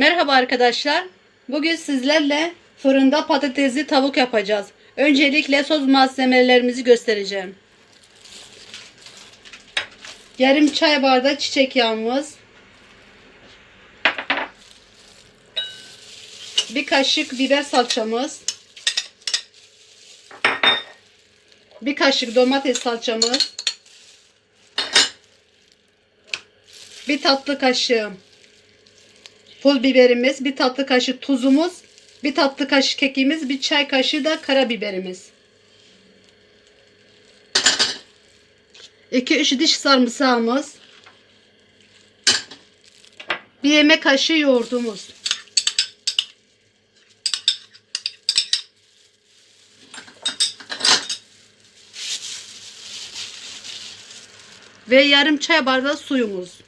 Merhaba arkadaşlar. Bugün sizlerle fırında patatesli tavuk yapacağız. Öncelikle sos malzemelerimizi göstereceğim. Yarım çay bardağı çiçek yağımız. Bir kaşık biber salçamız. Bir kaşık domates salçamız. Bir tatlı kaşığı pul biberimiz, bir tatlı kaşığı tuzumuz, bir tatlı kaşığı kekimiz, bir çay kaşığı da karabiberimiz. 2-3 diş sarımsağımız. Bir yemek kaşığı yoğurdumuz. Ve yarım çay bardağı suyumuz.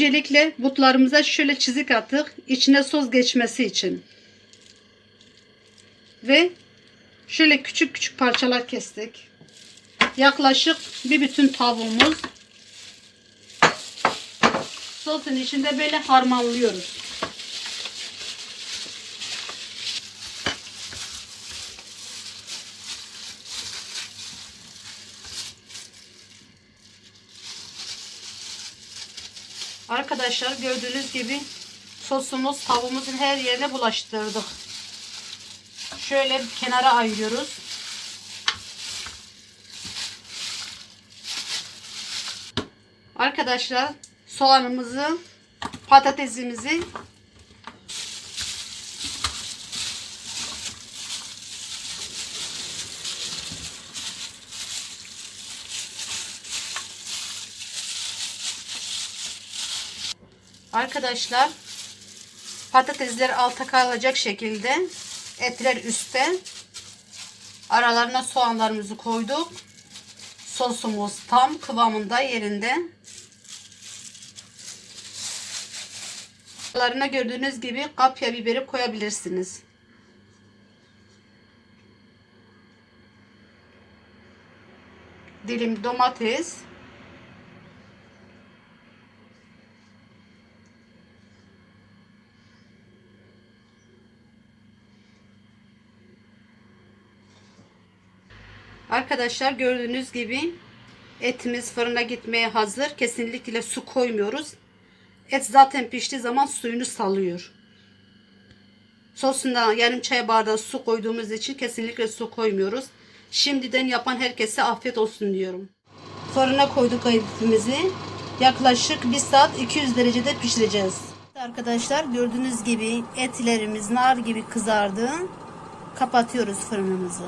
Öncelikle butlarımıza şöyle çizik attık. içine sos geçmesi için. Ve şöyle küçük küçük parçalar kestik. Yaklaşık bir bütün tavuğumuz. Sosun içinde böyle harmanlıyoruz. Arkadaşlar gördüğünüz gibi sosumuz tavuğumuzun her yerine bulaştırdık. Şöyle kenara ayırıyoruz. Arkadaşlar soğanımızı, patatesimizi Arkadaşlar patatesler alta kalacak şekilde etler üstte aralarına soğanlarımızı koyduk. Sosumuz tam kıvamında yerinde. Aralarına gördüğünüz gibi kapya biberi koyabilirsiniz. Dilim domates. Arkadaşlar gördüğünüz gibi etimiz fırına gitmeye hazır. Kesinlikle su koymuyoruz. Et zaten piştiği zaman suyunu salıyor. Sosuna yarım çay bardağı su koyduğumuz için kesinlikle su koymuyoruz. Şimdiden yapan herkese afiyet olsun diyorum. Fırına koyduk etimizi. Yaklaşık 1 saat 200 derecede pişireceğiz. Arkadaşlar gördüğünüz gibi etlerimiz nar gibi kızardı. Kapatıyoruz fırınımızı.